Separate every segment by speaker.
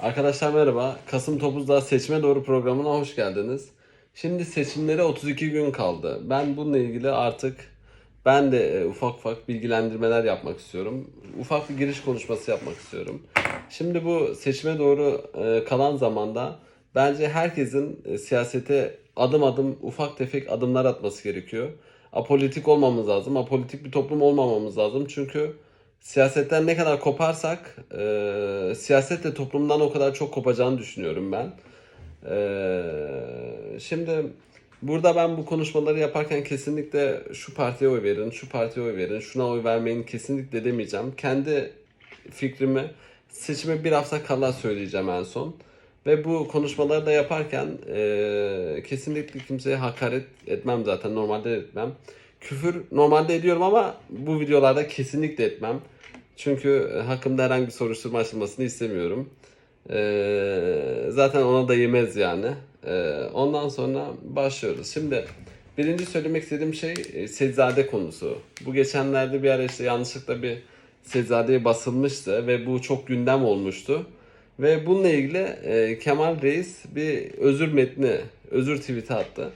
Speaker 1: Arkadaşlar merhaba. Kasım Topuz'da seçime doğru programına hoş geldiniz. Şimdi seçimlere 32 gün kaldı. Ben bununla ilgili artık ben de e, ufak ufak bilgilendirmeler yapmak istiyorum. Ufak bir giriş konuşması yapmak istiyorum. Şimdi bu seçime doğru e, kalan zamanda bence herkesin e, siyasete adım adım ufak tefek adımlar atması gerekiyor. Apolitik olmamız lazım. Apolitik bir toplum olmamamız lazım. Çünkü siyasetten ne kadar koparsak e, siyasetle toplumdan o kadar çok kopacağını düşünüyorum ben. E, şimdi burada ben bu konuşmaları yaparken kesinlikle şu partiye oy verin, şu partiye oy verin, şuna oy vermeyin kesinlikle demeyeceğim. Kendi fikrimi seçime bir hafta kala söyleyeceğim en son. Ve bu konuşmaları da yaparken e, kesinlikle kimseye hakaret etmem zaten normalde etmem. Küfür normalde ediyorum ama bu videolarda kesinlikle etmem. Çünkü hakkımda herhangi bir soruşturma açılmasını istemiyorum. E, zaten ona da yemez yani. E, ondan sonra başlıyoruz. Şimdi birinci söylemek istediğim şey e, Sedzade konusu. Bu geçenlerde bir ara işte yanlışlıkla bir Sedzade'ye basılmıştı ve bu çok gündem olmuştu. Ve bununla ilgili e, Kemal Reis bir özür metni, özür tweet'i attı.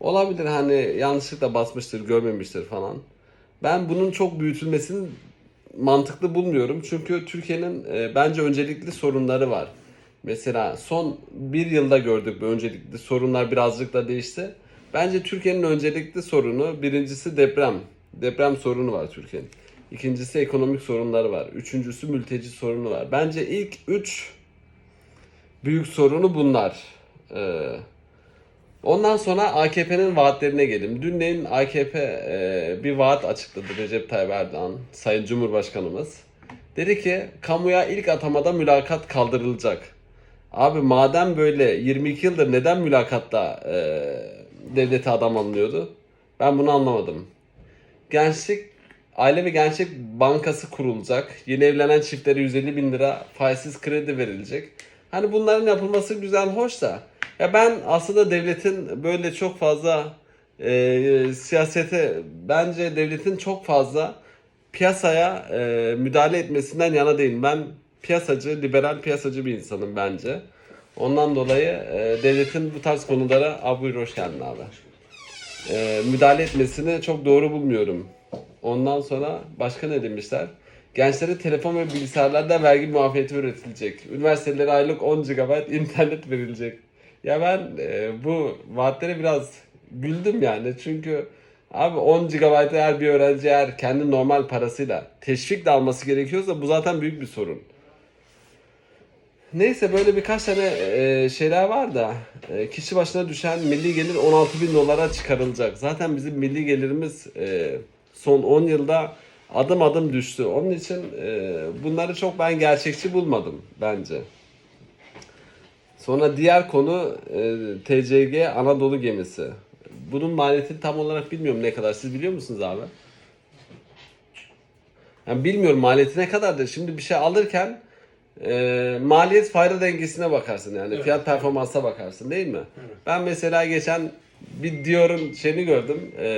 Speaker 1: Olabilir hani yanlışlıkla basmıştır, görmemiştir falan. Ben bunun çok büyütülmesini mantıklı bulmuyorum. Çünkü Türkiye'nin e, bence öncelikli sorunları var. Mesela son bir yılda gördük bu öncelikli sorunlar birazcık da değişti. Bence Türkiye'nin öncelikli sorunu birincisi deprem. Deprem sorunu var Türkiye'nin. İkincisi ekonomik sorunları var. Üçüncüsü mülteci sorunu var. Bence ilk üç büyük sorunu bunlar. Ee, ondan sonra AKP'nin vaatlerine gelelim. Dünleyin AKP e, bir vaat açıkladı Recep Tayyip Erdoğan, Sayın Cumhurbaşkanımız. Dedi ki kamuya ilk atamada mülakat kaldırılacak. Abi madem böyle 22 yıldır neden mülakatta e, devlete adam alınıyordu? Ben bunu anlamadım. Gençlik Aile ve Gençlik Bankası kurulacak. Yeni evlenen çiftlere 150 bin lira faizsiz kredi verilecek. Hani bunların yapılması güzel, hoş da. Ya ben aslında devletin böyle çok fazla e, siyasete, bence devletin çok fazla piyasaya e, müdahale etmesinden yana değilim. Ben piyasacı, liberal piyasacı bir insanım bence. Ondan dolayı e, devletin bu tarz konulara, abi buyur hoş geldin abi. E, müdahale etmesini çok doğru bulmuyorum. Ondan sonra başka ne demişler? Gençlere telefon ve bilgisayarlarda vergi muafiyeti üretilecek. Üniversitelere aylık 10 GB internet verilecek. Ya ben e, bu vaatlere biraz güldüm yani. Çünkü abi 10 GB eğer bir öğrenci eğer kendi normal parasıyla teşvik de alması gerekiyorsa bu zaten büyük bir sorun. Neyse böyle birkaç tane e, şeyler var da e, kişi başına düşen milli gelir 16 bin dolara çıkarılacak. Zaten bizim milli gelirimiz e, son 10 yılda adım adım düştü. Onun için e, bunları çok ben gerçekçi bulmadım bence. Sonra diğer konu e, TCG Anadolu gemisi. Bunun maliyetini tam olarak bilmiyorum ne kadar. Siz biliyor musunuz abi? Yani bilmiyorum maliyeti ne kadardır. Şimdi bir şey alırken e, maliyet fayda dengesine bakarsın yani.
Speaker 2: Evet.
Speaker 1: Fiyat performansa bakarsın değil mi?
Speaker 2: Evet.
Speaker 1: Ben mesela geçen bir Dior'un şeyini gördüm. E,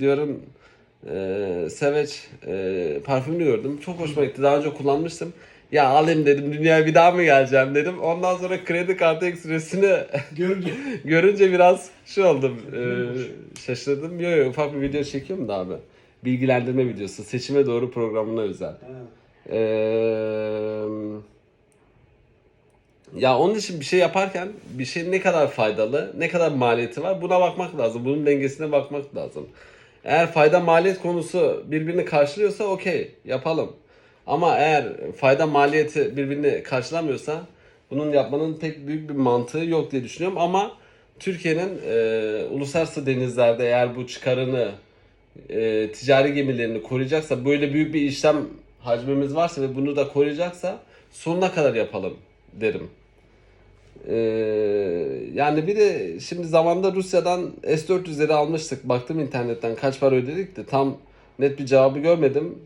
Speaker 1: Dior'un e, Savage e, parfümünü gördüm. Çok hoşuma gitti. Daha önce kullanmıştım. Ya alayım dedim. Dünyaya bir daha mı geleceğim dedim. Ondan sonra kredi kartı ekstresini
Speaker 2: Görünce
Speaker 1: görünce biraz şey oldum. e, şaşırdım. Yo yo ufak bir video çekiyorum da abi. Bilgilendirme videosu. Seçime doğru programına özel. Ee, ya onun için bir şey yaparken bir şey ne kadar faydalı, ne kadar maliyeti var buna bakmak lazım. Bunun dengesine bakmak lazım. Eğer fayda maliyet konusu birbirini karşılıyorsa okey yapalım. Ama eğer fayda maliyeti birbirini karşılamıyorsa bunun yapmanın pek büyük bir mantığı yok diye düşünüyorum. Ama Türkiye'nin e, uluslararası denizlerde eğer bu çıkarını e, ticari gemilerini koruyacaksa böyle büyük bir işlem hacmimiz varsa ve bunu da koruyacaksa sonuna kadar yapalım derim. Ee, yani bir de şimdi zamanda Rusya'dan S-400'leri almıştık. Baktım internetten kaç para ödedik de tam net bir cevabı görmedim.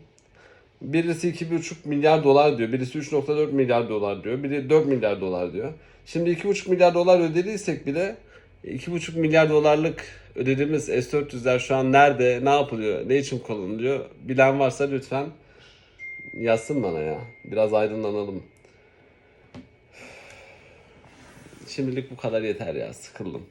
Speaker 1: Birisi 2,5 milyar dolar diyor. Birisi 3,4 milyar dolar diyor. Biri 4 milyar dolar diyor. Şimdi 2,5 milyar dolar ödediysek bile 2,5 milyar dolarlık ödediğimiz S-400'ler şu an nerede, ne yapılıyor, ne için kullanılıyor? Bilen varsa lütfen yazsın bana ya. Biraz aydınlanalım. Şimdilik bu kadar yeter ya. Sıkıldım.